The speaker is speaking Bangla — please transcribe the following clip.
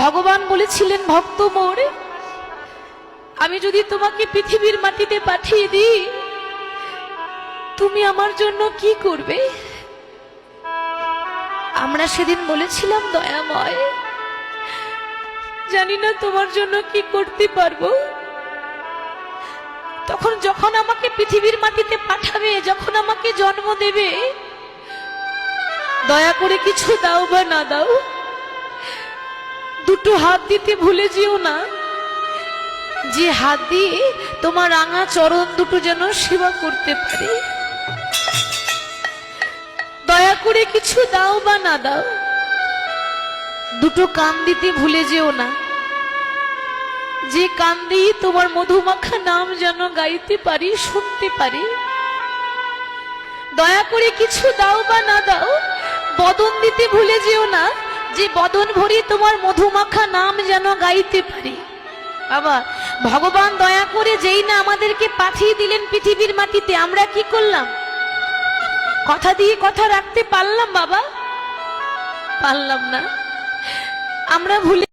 ভগবান বলেছিলেন, ভক্ত মোর, আমি যদি তোমাকে পৃথিবীর মাটিতে পাঠিয়ে দিই, তুমি আমার জন্য কি করবে? আমরা সেদিন বলেছিলাম, দয়াময়, জানি না তোমার জন্য কি করতে পারব। তখন যখন আমাকে পৃথিবীর মাটিতে পাঠাবে, যখন আমাকে জন্ম দেবে, দয়া করে কিছু দাও বা না দাও দুটো হাত দিতে ভুলে যেও না। যে হাত দিয়ে তোমার রাঙা চরণ দুটো যেন সেবা করতে পারে। দয়া করে কিছু দাও বা না দাও, দুটো কান দিতে ভুলে যেও না। যে কান দিয়ে তোমার মধুমাখা নাম যেন গাইতে পারি, শুনতে পারি। দয়া করে কিছু দাও বা না দাও, বদন দিতে ভুলে যেও না। যে বদন ভরি তোমার মধুমাখা নাম যেন গাইতে পারি। বাবা, ভগবান দয়া করে যেই না আমাদেরকে পাঠিয়ে দিলেন পৃথিবীর মাটিতে, আমরা কি করলাম? কথা দিয়ে কথা রাখতে পারলাম, বাবা? পারলাম না। আমরা ভুলে